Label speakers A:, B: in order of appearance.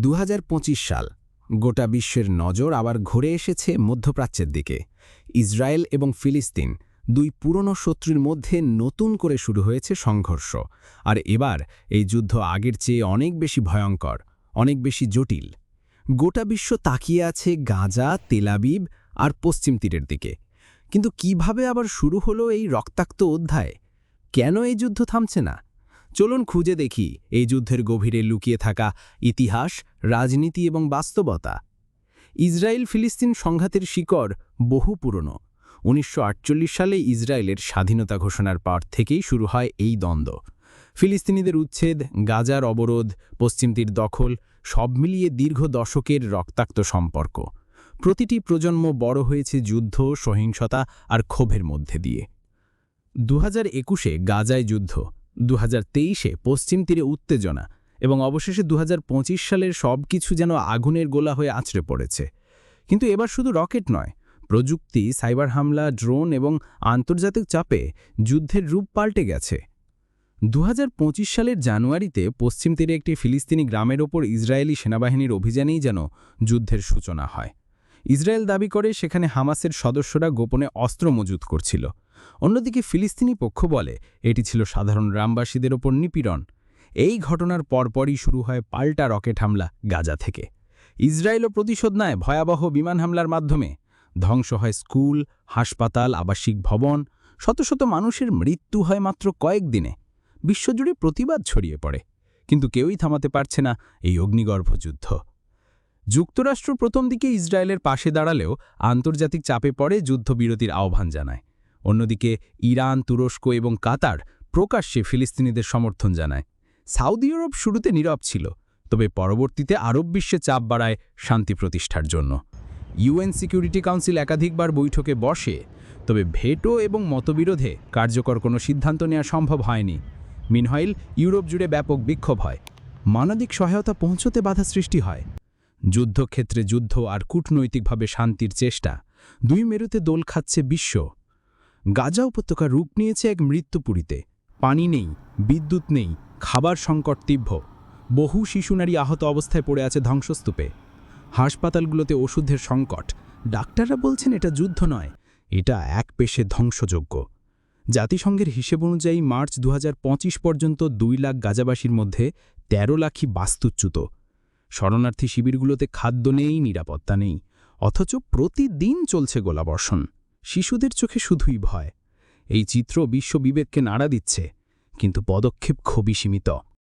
A: দু হাজার পঁচিশ সাল গোটা বিশ্বের নজর আবার ঘুরে এসেছে মধ্যপ্রাচ্যের দিকে। ইসরায়েল এবং ফিলিস্তিন দুই পুরনো শত্রুর মধ্যে নতুন করে শুরু হয়েছে সংঘর্ষ। আর এবার এই যুদ্ধ আগের চেয়ে অনেক বেশি ভয়ঙ্কর, অনেক বেশি জটিল। গোটা বিশ্ব তাকিয়ে আছে গাজা তেলাবিব আর পশ্চিম তীরের দিকে। কিন্তু কীভাবে আবার শুরু হলো এই রক্তাক্ত অধ্যায়? কেন এই যুদ্ধ থামছে না? চলুন খুঁজে দেখি এই যুদ্ধের গভীরে লুকিয়ে থাকা ইতিহাস, রাজনীতি এবং বাস্তবতা। ইসরায়েল ফিলিস্তিন সংঘাতের শিকড় বহু পুরনো। উনিশশো আটচল্লিশ সালে ইসরায়েলের স্বাধীনতা ঘোষণার পর থেকেই শুরু হয় এই দ্বন্দ্ব। ফিলিস্তিনিদের উচ্ছেদ, গাজার অবরোধ, পশ্চিম তীর দখল, সব মিলিয়ে দীর্ঘ দশকের রক্তাক্ত সম্পর্ক। প্রতিটি প্রজন্ম বড় হয়েছে যুদ্ধ, সহিংসতা আর ক্ষোভের মধ্যে দিয়ে। দু হাজার একুশে গাজায় যুদ্ধ। দু হাজার পশ্চিম তীরে উত্তেজনা এবং অবশেষে দু হাজার পঁচিশ সালের সব কিছু যেন আগুনের গোলা হয়ে আছড়ে পড়েছে। কিন্তু এবার শুধু রকেট নয়, প্রযুক্তি, সাইবার হামলা, ড্রোন এবং আন্তর্জাতিক চাপে যুদ্ধের রূপ পাল্টে গেছে। দু হাজার পঁচিশ সালের জানুয়ারিতে পশ্চিম তীরে একটি ফিলিস্তিনি গ্রামের ওপর ইসরায়েলি সেনাবাহিনীর অভিযানেই যেন যুদ্ধের সূচনা হয়। ইসরায়েল দাবি করে সেখানে হামাসের সদস্যরা গোপনে অস্ত্র মজুত করছিল। অন্যদিকে ফিলিস্তিনি পক্ষ বলে, এটি ছিল সাধারণ গ্রামবাসীদের ওপর নিপীড়ন। এই ঘটনার পরপরই শুরু হয় পাল্টা রকেট হামলা গাজা থেকে। ইসরায়েলও প্রতিশোধ নেয় ভয়াবহ বিমান হামলার মাধ্যমে। ধ্বংস হয় স্কুল, হাসপাতাল, আবাসিক ভবন। শত শত মানুষের মৃত্যু হয় মাত্র কয়েকদিনে বিশ্বজুড়ে প্রতিবাদ ছড়িয়ে পড়ে। কিন্তু কেউই থামাতে পারছে না এই অগ্নিগর্ভ যুদ্ধ। যুক্তরাষ্ট্র প্রথম দিকে ইসরায়েলের পাশে দাঁড়ালেও আন্তর্জাতিক চাপে পড়ে যুদ্ধবিরতির আহ্বান জানায়। অন্যদিকে ইরান, তুরস্ক এবং কাতার প্রকাশ্যে ফিলিস্তিনিদের সমর্থন জানায়। সাউদি আরব শুরুতে নীরব ছিল, তবে পরবর্তীতে আরব বিশ্বে চাপ বাড়ায় শান্তি প্রতিষ্ঠার জন্য। ইউএন সিকিউরিটি কাউন্সিল একাধিকবার বৈঠকে বসে, তবে ভেটো এবং মতবিরোধে কার্যকর কোনো সিদ্ধান্ত নেওয়া সম্ভব হয়নি। মিনহাইল, ইউরোপ জুড়ে ব্যাপক বিক্ষোভ হয়। মানবিক সহায়তা পৌঁছতে বাধা সৃষ্টি হয়। যুদ্ধক্ষেত্রে যুদ্ধ আর কূটনৈতিকভাবে শান্তির চেষ্টা দুই মেরুতে দোল খাচ্ছে বিশ্ব। গাজা উপত্যকা রূপ নিয়েছে এক মৃত্যুপুরীতে। পানি নেই, বিদ্যুৎ নেই, খাবার সংকট তীব্র। বহু শিশু নারী আহত অবস্থায় পড়ে আছে ধ্বংসস্তূপে। হাসপাতালগুলোতে ওষুধের সংকট। ডাক্তাররা বলছেন এটা যুদ্ধ নয়, এটা এক পেশে ধ্বংসযোগ্য জাতিসংঘের হিসেব অনুযায়ী মার্চ দু হাজার পঁচিশ পর্যন্ত দুই লাখ গাজাবাসীর মধ্যে ১৩ লাখই বাস্তুচ্যুত। শরণার্থী শিবিরগুলোতে খাদ্য নেই, নিরাপত্তা নেই, অথচ প্রতিদিন চলছে গোলাবর্ষণ। শিশুদের চোখে শুধুই ভয়। এই চিত্র বিশ্ববিবেককে নাড়া দিচ্ছে কিন্তু পদক্ষেপ খুবই সীমিত।